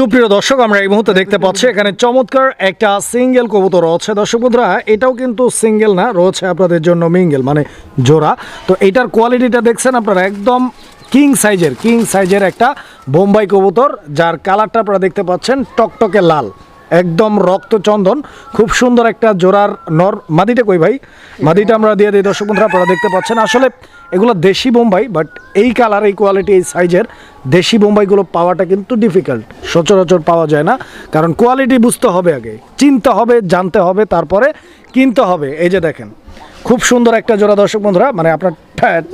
সুপ্রিয় দর্শক, আমরা এই মুহূর্তে দেখতে পাচ্ছি, এখানে চমৎকার একটা সিঙ্গেল কবুতর রয়েছে। দর্শক বন্ধুরা, এটাও কিন্তু সিঙ্গেল না, রয়েছে আপনাদের জন্য মিঙ্গেল মানে জোড়া। তো এটার কোয়ালিটিটা দেখছেন আপনারা, একদম কিং সাইজের কিং সাইজের একটা বোম্বাই কবুতর, যার কালারটা আপনারা দেখতে পাচ্ছেন, টকটকে লাল। একদম রক্তচন্দন খুব সুন্দর একটা জোড়ার নর। মাদিটা কই ভাই? মাদিটা আমরা দিয়ে দিই দর্শক বন্ধুরা, আপনারা দেখতে পাচ্ছেন। আসলে এগুলো দেশি বোম্বাই বাট এই কালার এই কোয়ালিটি এই সাইজের দেশি বোম্বাইগুলো পাওয়াটা কিন্তু ডিফিকাল্ট সচরাচর পাওয়া যায় না, কারণ কোয়ালিটি বুঝতে হবে আগে। চিনতে হবে, জানতে হবে, তারপরে কিনতে হবে। এই যে দেখেন, খুব সুন্দর একটা জোড়া দর্শক বন্ধুরা। মানে আপনার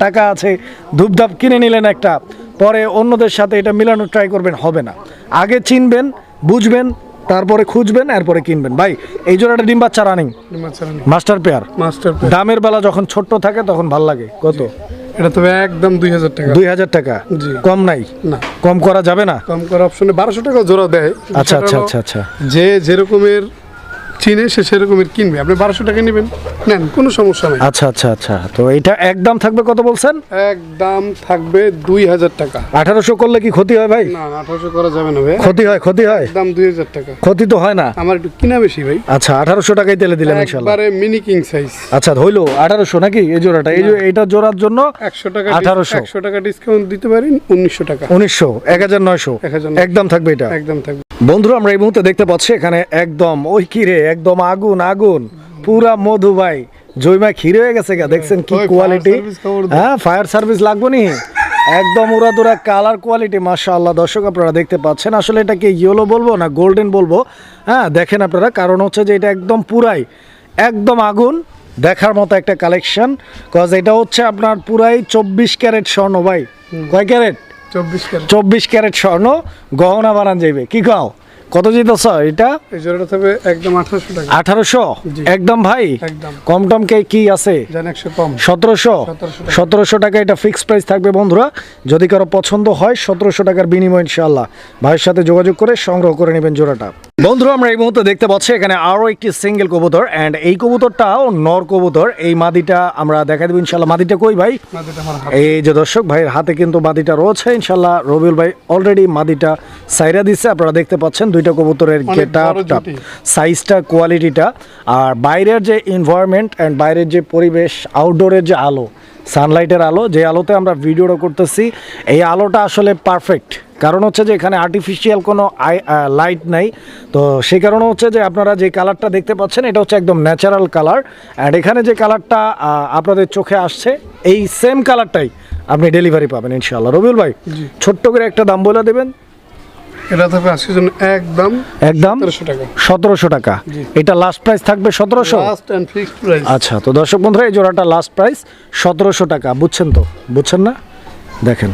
টাকা আছে, ধূপধাপ কিনে নিলেন একটা। পরে অন্যদের সাথে এটা মিলানোর ট্রাই করবেন, হবে না। আগে চিনবেন, বুঝবেন তারপরে খুঁজবেন এরপরে কিনবেন। ভাই এই জোড়াটা ডিম বাচ্চা রানিং মাস্টার পেয়ার মাস্টার দামের বেলা যখন ছোট্ট থাকে তখন ভালো লাগে। কত? এটা তো একদম দুই হাজার টাকা। দুই হাজার টাকা। কম নাই? না। কম করা যাবে না? কম করা অপশনে বারোশো টাকা জোড়া দেয়। আচ্ছা আচ্ছা আচ্ছা আচ্ছা। যে যেরকমের চিনে সে সেরকমের কিনবে। আপনি বারোশো টাকা নেবেন। নেন কোনো সমস্যা নেই। আচ্ছা আচ্ছা আচ্ছা। তো এটা একদম থাকবে কত বলছেন? একদম থাকবে দুই হাজার টাকা। আঠারোশো করলে কি ক্ষতি হয় ভাই? না আঠারোশো করা যাবে না ভাই। ক্ষতি হয় ক্ষতি হয়? দাম দুই হাজার টাকা। ক্ষতি তো হয় না। আমার একটু কিনা বেশি ভাই। আচ্ছা আঠারোশো টাকাই তেলে দিলাম ইনশাল্লাহ একবারে মিনি কিং সাইজ আচ্ছা হইল আঠারোশো নাকি এই জোড়াটা? এই যে- এইটা জোড়ার জন্য একশো টাকা 1800 একশো টাকা ডিসকাউন্ট দিতে পারেন উনিশশো টাকা। উনিশশো এক হাজার নয়শো। 1900 একদম থাকবে এটা। একদম থাকবে। বন্ধুরা আমরা এই মুহূর্তে দেখতে পাচ্ছি এখানে একদম ওই কিরে একদম আগুন আগুন। পুরা মধু ভাই। জৈমা ক্ষীর হয়ে গেছে গা দেখছেন কি কোয়ালিটি। হ্যাঁ ফায়ার সার্ভিস লাগবে নি? একদম উড়াদুরা কালার কোয়ালিটি মাশাআল্লাহ। দর্শক আপনারা দেখতে পাচ্ছেন আসলে এটাকে ইয়েলো বলব না গোল্ডেন বলব? হ্যাঁ দেখেন আপনারা কারণ হচ্ছে যে এটা একদম পুরাই একদম আগুন দেখার মতো একটা কালেকশন কজ এটা হচ্ছে আপনার পুরাই চব্বিশ ক্যারেট স্বর্ণ ভাই। কয় ক্যারেট? চব্বিশ ক্যারেট। চব্বিশ ক্যারেট স্বর্ণ গহনা বানান যাইবে। কি কাও? কত জিতছ এটা? এই জোড়াটা একদম আঠারোশো টাকা। আঠারোশো? জি। একদম ভাই? একদম। কম টম কে কি আছে? জান একশো কম। সতেরোশো? 1700 টাকা। সতেরোশো টাকা এটা ফিক্স প্রাইস থাকবে বন্ধুরা। যদি কারও পছন্দ হয় সতেরোশো টাকার বিনিময় ইনশাল্লাহ ভাইয়ের সাথে যোগাযোগ করে সংগ্রহ করে নেবেন জোড়াটা। বন্ধুরা আমরা এই মুহূর্তে দেখতে পাচ্ছি এখানে আরও একটি সিঙ্গেল কবুতর অ্যান্ড এই কবুতরটাও নর কবুতর। এই মাদিটা আমরা দেখা দেবো ইনশাল্লাহ মাদিটা কই ভাই। এই যে দর্শক ভাইয়ের হাতে কিন্তু মাদিটা রয়েছে ইনশাল্লাহ রবিউল ভাই অলরেডি মাদিটা সাইরা দিচ্ছে আপনারা দেখতে পাচ্ছেন দুইটা কবুতরের গেট জুটি। সাইজটা কোয়ালিটিটা আর বাইরের যে এনভায়রনমেন্ট অ্যান্ড বাইরের যে পরিবেশ আউটডোরের যে আলো সানলাইটের আলো যে আলোতে আমরা ভিডিওটা করতেছি এই আলোটা আসলে পারফেক্ট কারণ হচ্ছে যে এখানে আর্টিফিশিয়াল কোনো লাইট নাই। তো সেই কারণে হচ্ছে যে আপনারা যে কালারটা দেখতে পাচ্ছেন এটা হচ্ছে একদম ন্যাচারাল কালার অ্যান্ড এখানে যে কালারটা আপনাদের চোখে আসছে এই সেম কালারটাই আপনি ডেলিভারি পাবেন ইনশাল্লাহ রবিউল ভাই ছোট্ট করে একটা দাম বলে দেবেন? এটা থাকবে আজকের জন্য একদম একদম? সতেরোশো টাকা। এটা লাস্ট প্রাইস থাকবে সতেরোশো? আচ্ছা তো দর্শক বন্ধুরা এই জোড়াটা লাস্ট প্রাইস সতেরোশো টাকা। বুঝছেন তো? বুঝছেন না? দেখেন।